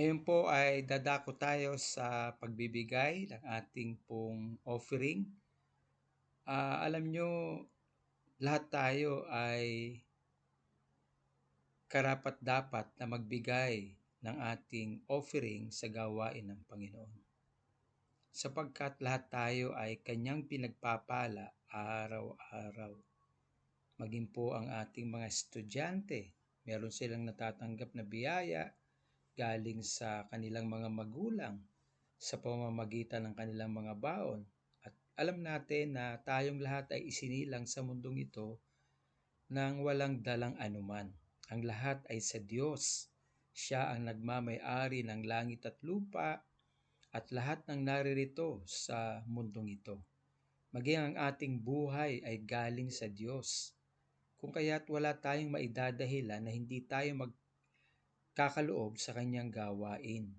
Ngayon po ay dadako tayo sa pagbibigay ng ating pong offering. Ah, alam nyo, lahat tayo ay karapat dapat na magbigay ng ating offering sa gawain ng Panginoon. Sapagkat lahat tayo ay kanyang pinagpapala araw-araw. Maging po ang ating mga estudyante, meron silang natatanggap na biyaya galing sa kanilang mga magulang sa pamamagitan ng kanilang mga baon. At alam natin na tayong lahat ay isinilang sa mundong ito nang walang dalang anuman. Ang lahat ay sa Diyos. Siya ang nagmamay-ari ng langit at lupa at lahat ng naririto sa mundong ito. Maging ang ating buhay ay galing sa Diyos. Kung kaya't wala tayong maidadahilan na hindi tayo magkakaloob sa kanyang gawain.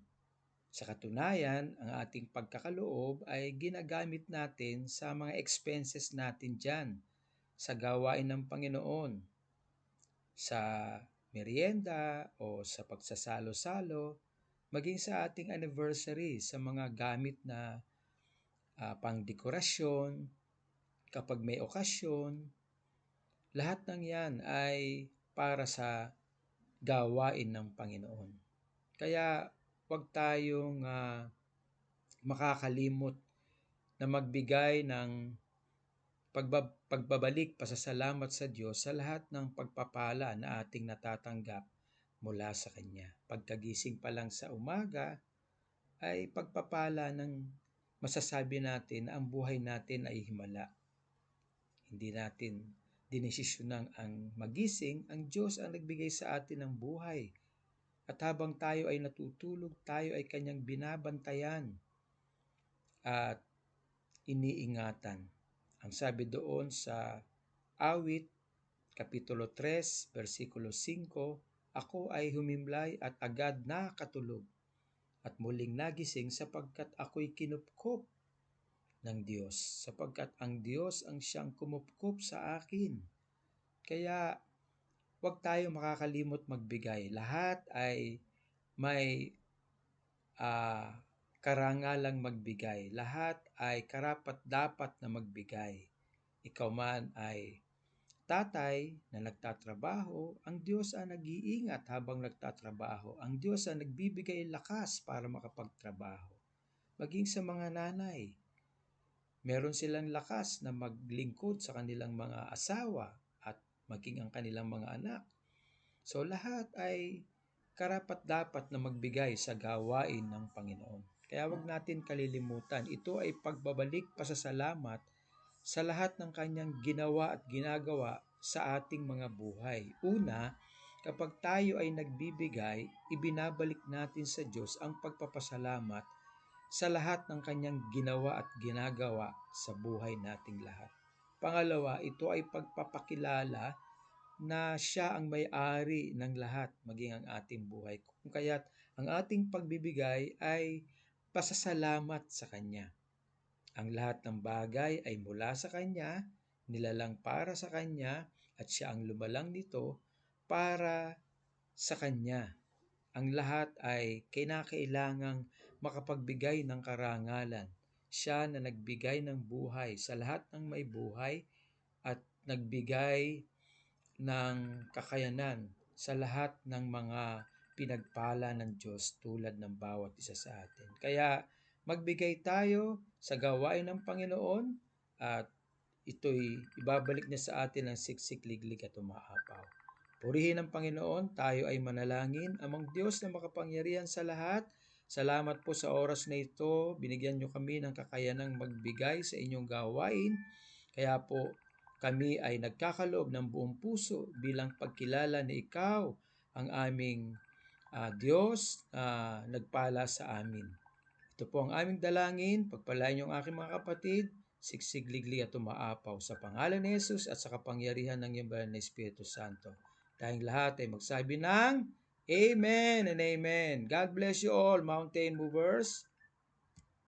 Sa katunayan, ang ating pagkakaloob ay ginagamit natin sa mga expenses natin dyan sa gawain ng Panginoon, sa merienda o sa pagsasalo-salo, maging sa ating anniversary, sa mga gamit na uh, pangdekorasyon, kapag may okasyon, lahat ng yan ay para sa gawain ng Panginoon. Kaya huwag tayong uh, makakalimot na magbigay ng pagbab- pagbabalik pasasalamat sa Diyos sa lahat ng pagpapala na ating natatanggap mula sa Kanya. Pagkagising pa lang sa umaga ay pagpapala ng masasabi natin na ang buhay natin ay himala. Hindi natin dinesisyonan ang magising, ang Diyos ang nagbigay sa atin ng buhay. At habang tayo ay natutulog, tayo ay kanyang binabantayan at iniingatan. Ang sabi doon sa awit, Kapitulo 3, versikulo 5, Ako ay humimlay at agad nakatulog at muling nagising sapagkat ako'y kinupkop ng Diyos, sapagkat ang Diyos ang siyang kumupkop sa akin. Kaya huwag tayo makakalimot magbigay. Lahat ay may uh, karangalang magbigay. Lahat ay karapat dapat na magbigay. Ikaw man ay tatay na nagtatrabaho, ang Diyos ang nag-iingat habang nagtatrabaho. Ang Diyos ang nagbibigay lakas para makapagtrabaho. Maging sa mga nanay, meron silang lakas na maglingkod sa kanilang mga asawa at maging ang kanilang mga anak. So lahat ay karapat dapat na magbigay sa gawain ng Panginoon. Kaya wag natin kalilimutan, ito ay pagbabalik pasasalamat sa lahat ng kanyang ginawa at ginagawa sa ating mga buhay. Una, kapag tayo ay nagbibigay, ibinabalik natin sa Diyos ang pagpapasalamat sa lahat ng kanyang ginawa at ginagawa sa buhay nating lahat. Pangalawa, ito ay pagpapakilala na siya ang may-ari ng lahat, maging ang ating buhay. Kung kaya't ang ating pagbibigay ay pasasalamat sa Kanya. Ang lahat ng bagay ay mula sa Kanya, nilalang para sa Kanya, at siya ang lumalang nito para sa Kanya. Ang lahat ay kinakailangang makapagbigay ng karangalan. Siya na nagbigay ng buhay sa lahat ng may buhay at nagbigay ng kakayanan sa lahat ng mga pinagpala ng Diyos tulad ng bawat isa sa atin. Kaya magbigay tayo sa gawain ng Panginoon at ito'y ibabalik niya sa atin ng siksik, liglig at umaapaw. Purihin ang Panginoon, tayo ay manalangin. Amang Diyos na makapangyarihan sa lahat, salamat po sa oras na ito. Binigyan niyo kami ng kakayanang magbigay sa inyong gawain. Kaya po kami ay nagkakaloob ng buong puso bilang pagkilala na ikaw ang aming uh, Diyos na uh, nagpala sa amin. Ito po ang aming dalangin. Pagpalain niyo ang aking mga kapatid, sigsigligli at umaapaw sa pangalan ni Jesus at sa kapangyarihan ng iyong banal na Espiritu Santo. Tayong lahat ay magsabi ng Amen and Amen. God bless you all, mountain movers.